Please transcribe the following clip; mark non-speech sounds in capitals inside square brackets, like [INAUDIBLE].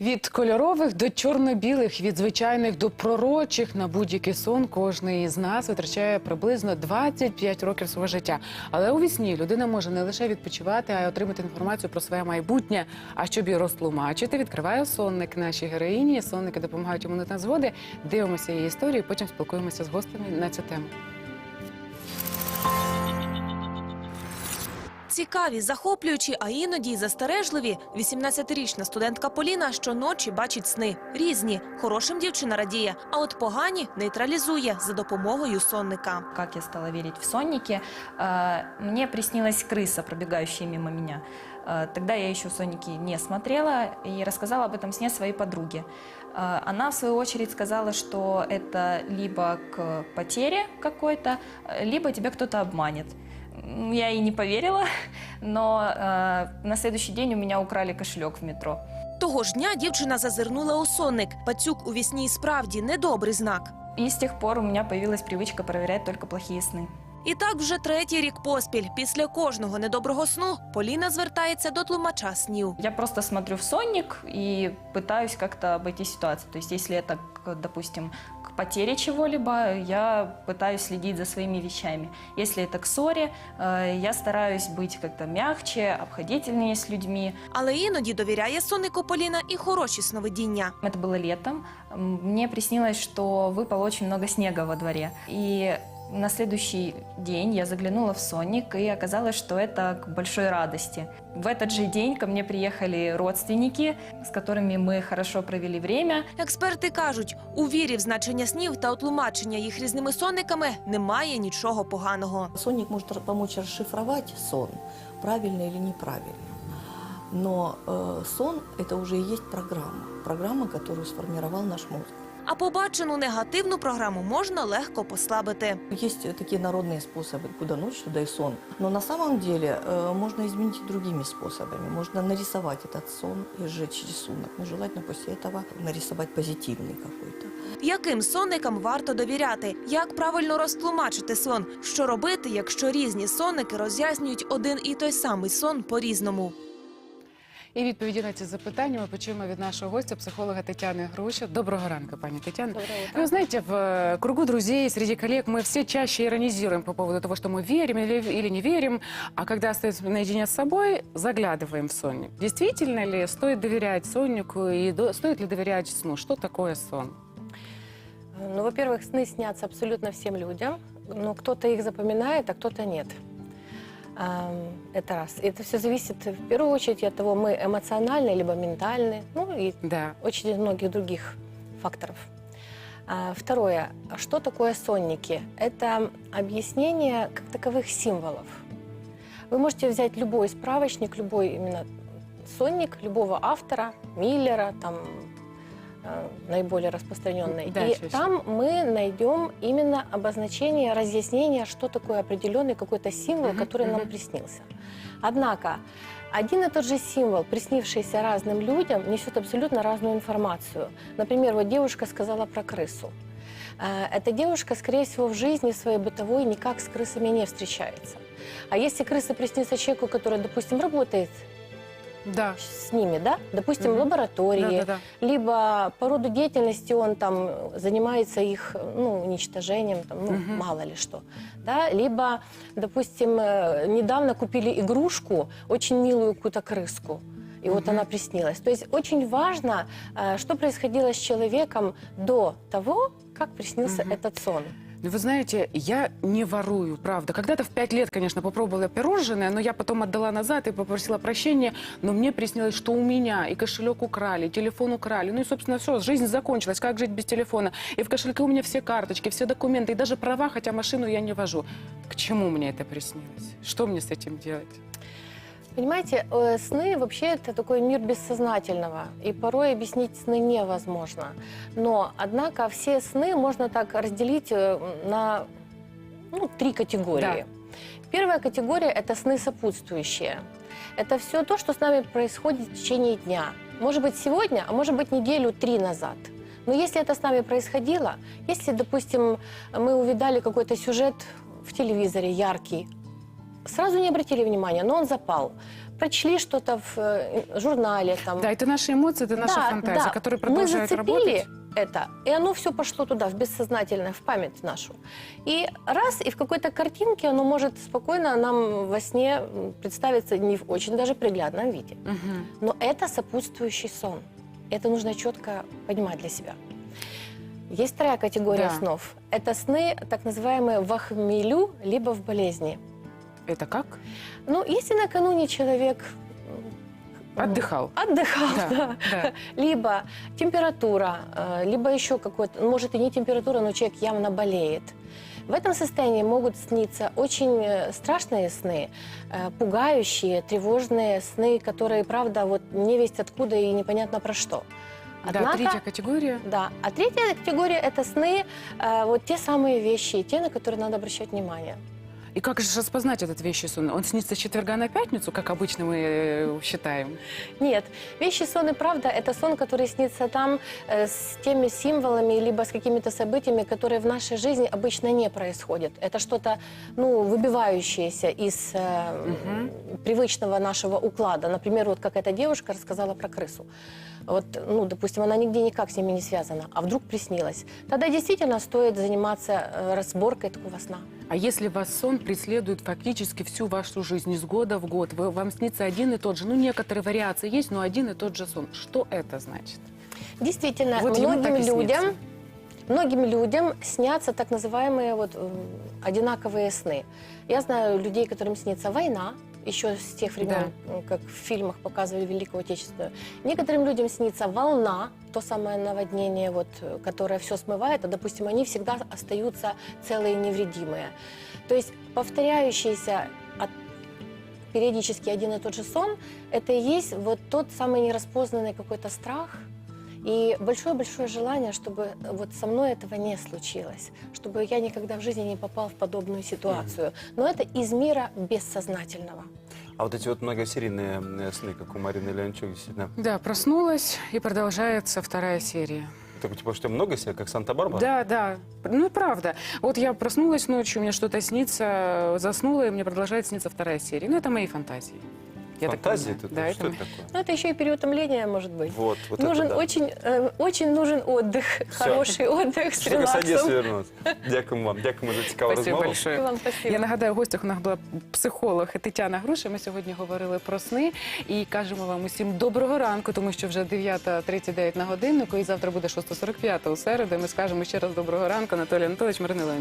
Від кольорових до чорно-білих, від звичайних до пророчих на будь-який сон кожний із нас витрачає приблизно 25 років свого життя. Але у вісні людина може не лише відпочивати, а й отримати інформацію про своє майбутнє. А щоб її розтлумачити, відкриває сонник нашій героїні. Сонники допомагають йому на згоди. Дивимося її історію, потім спілкуємося з гостями на цю тему. Цікаві, захоплюючі, а іноді й застережливі. 18-річна студентка Поліна щоночі бачить сни. Різні. Хорошим дівчина радіє, а от погані нейтралізує за допомогою сонника. Как я стала верить в сонники, э, мне приснилась крыса, пробегающая мимо меня. Э, Тогда я еще сонники не смотрела и рассказала об этом сне своей подруге. Э, Она, в свою очередь, сказала, что это либо к потере какой-то, э, либо тебя кто-то обманет. М, Я ей не поверила, [LAUGHS] но э, на следующий день у меня украли кошелек в метро. Того ж дня дівчина зазирнула у сонник. Пацюк у вісні і справді недобрий знак. И с тех пор у меня появилась привычка проверять только плохие сны. І так вже третій рік поспіль. Після кожного недоброго сну Поліна звертається до тлумача снів. Я просто смотрю в сонник и пытаюсь как-то обойти ситуацию. То есть, если это, к- допустим, к потере чего-либо, я пытаюсь следить за своими вещами. Если это к ссоре, э, я стараюсь быть как-то мягче, обходительнее с людьми. Але іноді довіряє соннику Поліна і хороші сновидіння. Это было летом. М, Мне приснилось, что выпало очень много снега во дворе. И на следующий день я заглянула в сонник, и оказалось, что это к большой радости. В этот же день ко мне приехали родственники, с которыми мы хорошо провели время. Експерти кажуть, у вірі в значення снів та отлумачення їх різними сонниками немає нічого поганого. Сонник может р- помочь расшифровать сон, правильно или неправильно. Но э, сон – это уже и есть программа. Программа, которую сформировал наш мозг. А побачену негативну програму можна легко послабити. Есть э, такие народные способы, куда ночь, туда и сон. Но на самом деле э, можно изменить и другими способами. Можно нарисовать этот сон и сжечь рисунок. Но желательно после этого нарисовать позитивный какой-то. Яким сонникам варто довіряти? Як правильно розтлумачити сон? Що робити, якщо різні сонники роз'яснюють один і той самий сон по-різному? І відповіді на ці запитання ми почуємо від нашого гостя, психолога Тетяни Груша. Доброго ранку, пані Тетяна. Вы знаете, в э, кругу друзей, среди коллег мы все чаще иронизируем по поводу того, что мы верим или, или не верим, а когда остаемся наедине с собой, заглядываем в сонник. Действительно ли стоит доверять соннику и до- стоит ли доверять сну? Что такое сон? Ну, во-первых, сны снятся абсолютно всем людям, но кто-то их запоминает, а кто-то нет. Это раз. Это все зависит в первую очередь от того, мы эмоциональны либо ментальны, ну и Да. очень многих других факторов. А, Второе. Что такое сонники? Это объяснение как таковых символов. Вы можете взять любой справочник, любой именно сонник любого автора, Миллера, там наиболее распространенный. Да, И чаще. там мы найдем именно обозначение, разъяснение, что такое определенный какой-то символ, Мгм, который нам мгм. приснился. Однако один и тот же символ, приснившийся разным людям, несет абсолютно разную информацию. Например, вот девушка сказала про крысу. Э, Эта девушка, скорее всего, в жизни своей бытовой никак с крысами не встречается. А если крыса приснится человеку, который, допустим, работает Да. с ними, да, допустим, в Мгм. лаборатории, Да, да, да. либо по роду деятельности он там занимается их ну, уничтожением, там, ну, Мгм. мало ли что. Да? Либо, допустим, э, недавно купили игрушку, очень милую какую-то крыску. И вот Мгм. она приснилась. То есть очень важно, э, что происходило с человеком до того, как приснился Мгм. этот сон. Ну, Вы знаете, я не ворую, правда. Когда-то в пять лет, конечно, попробовала пирожное, но я потом отдала назад и попросила прощения. Но мне приснилось, что у меня и кошелек украли, и телефон украли. Ну и, собственно, все, жизнь закончилась. Как жить без телефона? И в кошельке у меня все карточки, все документы, и даже права, хотя машину я не вожу. К чему мне это приснилось? Что мне с этим делать? Понимаете, э, сны вообще это такой мир бессознательного, и порой объяснить сны невозможно. Но, однако, все сны можно так разделить э, на ну, три категории. Первая категория – это сны сопутствующие. Это все то, что с нами происходит в течение дня. Может быть, сегодня, а может быть, неделю три назад. Но если это с нами происходило, если, допустим, мы увидали какой-то сюжет в телевизоре яркий, сразу не обратили внимания, но он запал. прочли что-то в э, журнале, там, Да, это наши эмоции, это наша Да, фантазия, да. которая Мы продолжает зацепили работать. это, и оно все пошло туда, в бессознательное, в память нашу. И раз, и в какой-то картинке оно может спокойно нам во сне представиться не в очень даже приглядном виде. Мгм. Но это сопутствующий сон. Это нужно четко понимать для себя. Есть вторая категория Да. снов. Это сны, так называемые в хмелю, либо в болезни. Это как? Ну, если накануне человек м, Отдыхал. Отдыхал, Да, да. да. [LAUGHS] Либо температура, э, либо еще какой-то, ну, может и не температура, но человек явно болеет. В этом состоянии могут сниться очень э, страшные сны, э, пугающие, тревожные сны, которые, правда, вот не весть откуда и непонятно про что. Да, третья категория. Да. А третья категория – это сны, э, вот те самые вещи, те, на которые надо обращать внимание. И как же распознать этот вещий сон? Он снится с четверга на пятницу, как обычно мы э, считаем? Нет, вещи сон и правда – это сон, который снится там э, с теми символами, либо с какими-то событиями, которые в нашей жизни обычно не происходят. Это что-то, ну, выбивающееся из э, Мгм. привычного нашего уклада. Например, вот как эта девушка рассказала про крысу. Вот, ну, допустим, она нигде никак с ними не связана, а вдруг приснилась. Тогда действительно стоит заниматься э, разборкой такого сна. А если вас сон преследует фактически всю вашу жизнь, из года в год, вы, вам снится один и тот же, ну, некоторые вариации есть, но один и тот же сон. Что это значит? Действительно, Вот многим людям, многим людям снятся так называемые вот м, одинаковые сны. Я знаю людей, которым снится война, еще с тех времен, м, как в фильмах показывали Великую Отечественную. Некоторым людям снится волна, то самое наводнение, вот, э, которое все смывает, а, допустим, они всегда остаются целые и невредимые. То есть повторяющийся от- периодически один и тот же сон, это и есть вот тот самый нераспознанный какой-то страх, и большое-большое желание, чтобы вот со мной этого не случилось, чтобы я никогда в жизни не попал в подобную ситуацию. Но это из мира бессознательного. А вот эти вот многосерийные э, сны, как у Марины Леончук, действительно, Да, проснулась, и продолжается вторая серия. Это типа, что много серий, как Санта-Барбара? Да, да. Ну, правда. Вот я проснулась ночью, мне что-то снится, заснула, и мне продолжает сниться вторая серия. Ну, это мои фантазии. Я так Фантазии понимаю. тут? Да, что это это мои. такое? Но это еще и переутомление может быть. Вот, вот нужен это да. очень, э, очень нужен отдых, хороший отдых с Що к Одесі релаксом. вернуться. Дякуємо вам, дякуємо за цікаву Спасибо розмову. большое. Вам спасибо. Я нагадаю, в гостях у нас була психолог Тетяна Груша. Ми сьогодні говорили про сни і кажемо вам усім доброго ранку, тому що вже 9.39 на годиннику, і завтра буде 6.45 у середу. Ми скажемо ще раз доброго ранку, Анатолій Анатолійович Маринило.